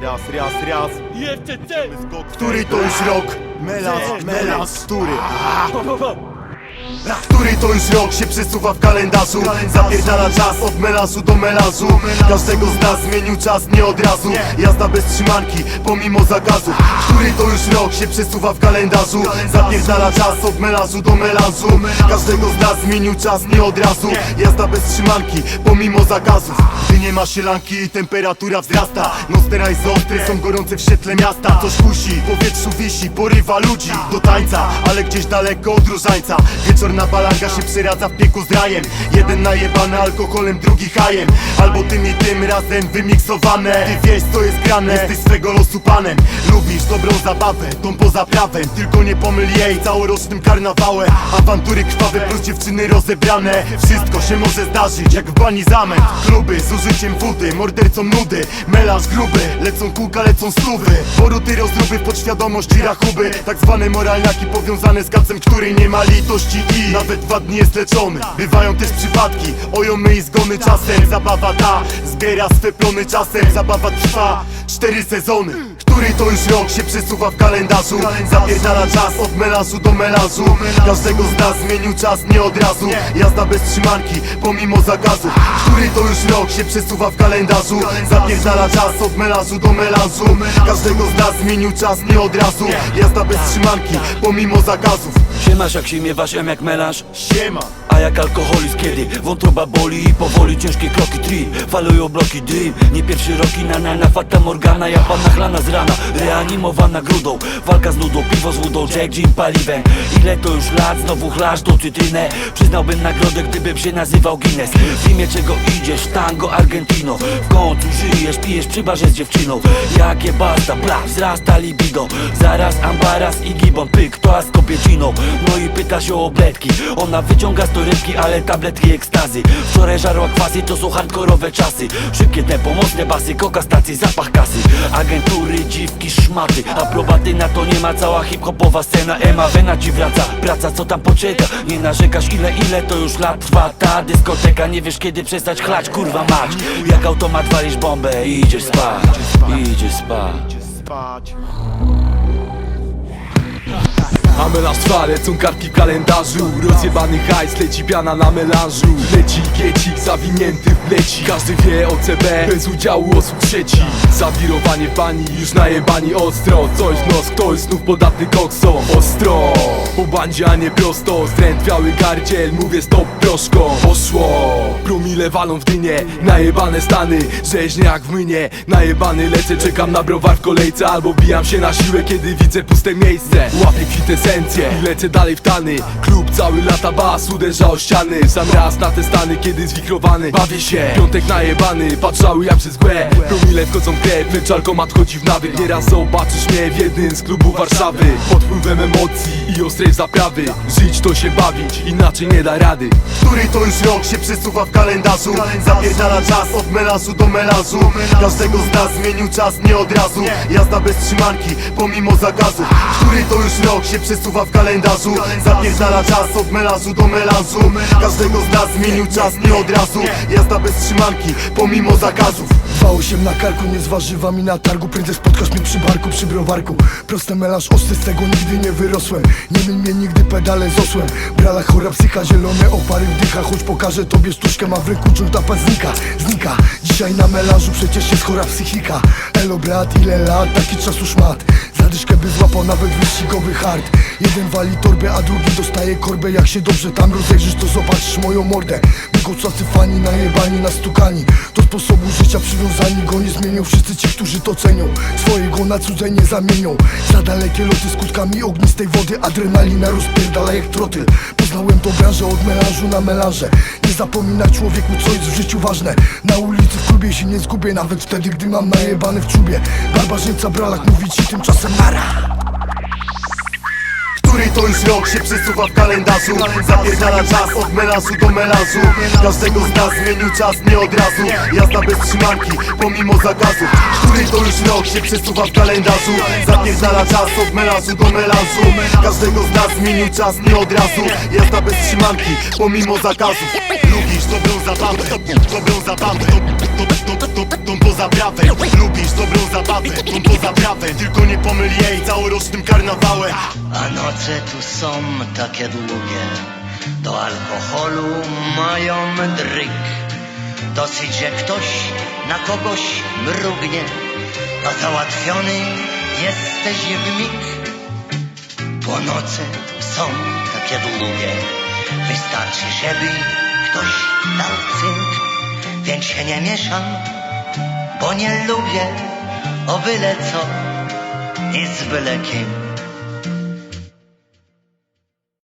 Raz, raz, raz. Jeszcze ten! Który to już rok? Melas, melas, który? Po, po, po. Który to już rok się przesuwa w kalendarzu. Zapierdala czas od melanżu do melanżu Każdego z nas zmienił czas nie od razu. Jazda bez trzymanki, pomimo zakazu. Który to już rok się przesuwa w kalendarzu. Zapierdala czas od melanżu do melanżu Każdego z nas zmienił czas nie od razu. Jazda bez trzymanki, pomimo zakazów Gdy nie ma sielanki i temperatura wzrasta. Nostera jest ostre, są gorące w świetle miasta. Coś kusi, powietrzu wisi, porywa ludzi Do tańca, ale gdzieś daleko od różańca Wieczór na się przeradza w pieku z rajem. Jeden najebany alkoholem, drugi hajem. Albo tym i tym razem wymiksowane. Ty wiesz co jest grane, jesteś swego losu panem. Lubisz dobrą zabawę, tą poza prawem. Tylko nie pomyl jej całorocznym karnawałem. Awantury krwawe plus dziewczyny rozebrane. Wszystko się może zdarzyć, jak w bani zamęt Kluby z użyciem wody, mordercom nudy. Melanż gruby, lecą kółka, lecą stówy. Poruty rozruby podświadomość i rachuby. Tak zwane moralniaki powiązane z kacem, który nie ma litości I nawet dwa dni jest leczony. Bywają też przypadki, ojomy i zgony czasem. Zabawa ta zbiera swe plony czasem. Zabawa trwa cztery sezony który to już rok się przesuwa w kalendarzu. Zapierdala czas od melanżu do melanżu. Każdego z nas zmienił czas nie od razu. Jazda bez trzymanki, pomimo zakazu Który to już rok się przesuwa w kalendarzu. Zapierdala czas od melanżu do melanżu. Każdego z nas zmienił czas nie od razu. Jazda bez trzymanki, pomimo zakazów Siemasz jak się miewasz, em jak melanż Siema. A jak alkoholizm kiedy wątroba boli i powoli ciężkie kroki tri? Falują bloki dym, nie pierwszy rok i na na na fata morgana. Ja panna chlana z rana, reanimowana grudą. Walka z nudą, piwo z wodą, jack, gin, paliwem. Ile to już lat, znowu chlasz tą cytrynę. Przyznałbym nagrodę, gdybym się nazywał Guinness. W imię czego idziesz, tango Argentino? W końcu żyjesz, pijesz przy barze z dziewczyną. Jakie basta, bla, wzrasta libido. Zaraz ambaras i gibon, pyk, to z kobieciną No i pyta się o obletki Ona wyciąga z torebki, ale tabletki ekstazy. Wczoraj żarła kwasy, to są hardkorowe czasy. Szybkie tempo, mocne basy, koka stacji, zapach kasy. Agentury, dziwki, szmaty. Aprobatyna to nie ma. Cała hip-hopowa scena Ema, wena ci wraca, praca co tam poczeka? Nie narzekasz ile, ile? To już lat trwa Ta dyskoteka, nie wiesz kiedy przestać chlać, kurwa mać Jak automat walisz bombę i idziesz spać. Idziesz spać. Spać. Trwa, lecą kartki w kalendarzu. Rozjebany hajs, leci piana na melanżu. Leci giecik, zawinięty w pleci Każdy wie o CB, bez udziału osób trzeci. Zawirowanie w bani, już najebani ostro. Coś w nos, ktoś znów podatny koksom Ostro, po bandzie, a nie prosto. Zdrętwiały gardziel, mówię stop proszko Poszło, promile walą w dynie. Najebane stany, rzeźnie jak w mynie Najebany lecę, czekam na browar w kolejce. Albo bijam się na siłę, kiedy widzę puste miejsce. Łapię kwintesencję i lecę dalej w tany. Klub cały lata bas, uderza o ściany. Sam raz na te stany, kiedy zwichrowany Bawię się, piątek najebany, patrzały jak przez mgłę Promile wchodzą w grę, lecz alkomat chodzi w nawyk. Nieraz zobaczysz mnie w jednym z klubów Warszawy. Pod wpływem emocji i ostrej zaprawy. Żyć to się bawić, inaczej nie da rady. Który to już rok się przesuwa w kalendarzu? Zapierdala czas od melanżu do melanżu. Każdego z nas zmienił czas nie od razu. Jazda bez trzymanki, pomimo zakazu. Który to już rok się przesuwa w kalendarzu. Zapierdala czas od melanżu do melanżu Każdego z nas zmienił czas nie od razu. Jazda bez trzymanki, pomimo zakazów. 2-8 na karku, nie z warzywami na targu. Prędzej spotkasz mnie przy barku, przy browarku. Proste melanż ostry, z tego nigdy nie wyrosłem. Nie myl mnie nigdy pedale z osłem Brala chora psycha, zielone opary wdycha Choć pokażę tobie sztuczkę, ma w ręku ta znika Znika, dzisiaj na melanżu przecież jest chora psychika. Elo brat, ile lat, taki czas już mat. Zadyszkę by złapał nawet wyścigowy hard Jeden wali torbę, a drugi dostaje korbę. Jak się dobrze tam rozejrzysz, to zobaczysz moją mordę. Kocacy fani, najebani, nastukani. Do sposobu życia przywiązani Go nie zmienią. Wszyscy ci, którzy to cenią Swojego na cudze nie zamienią. Za dalekie loty skutkami ognistej wody Adrenalina rozpierdala jak trotyl. Poznałem tą branżę od melanżu na melanże. Nie zapominaj człowieku, co jest w życiu ważne. Na ulicy, w klubie się nie zgubię Nawet wtedy, gdy mam najebane w czubie. Barbarzyńca bralak mówi ci tymczasem nara to już rok się przesuwa w kalendarzu. Zapierdala czas od melanżu do melanżu Każdego z nas zmienił czas nie od razu. Jazda bez trzymanki, pomimo zakazu. Który to już rok się przesuwa w kalendarzu? Zapierdala czas od melanżu do melanżu Każdego z nas zmienił czas nie od razu. Jazda bez trzymanki, pomimo zakazów Lubisz dobrą zabawę, dobrą zabawę. Tą, tą, tą, tą, tą pozaprawę Lubisz dobrą zabawę prawem Tylko nie pomyl jej całorocznym karnawałem. A noce tu są takie długie. Do alkoholu mają dryg Dosyć, że ktoś na kogoś mrugnie. A załatwiony jesteś w mig. Bo noce są takie długie. Wystarczy, żeby ktoś dał cynk Więc się nie mieszam, bo nie lubię O byle co i z byle kim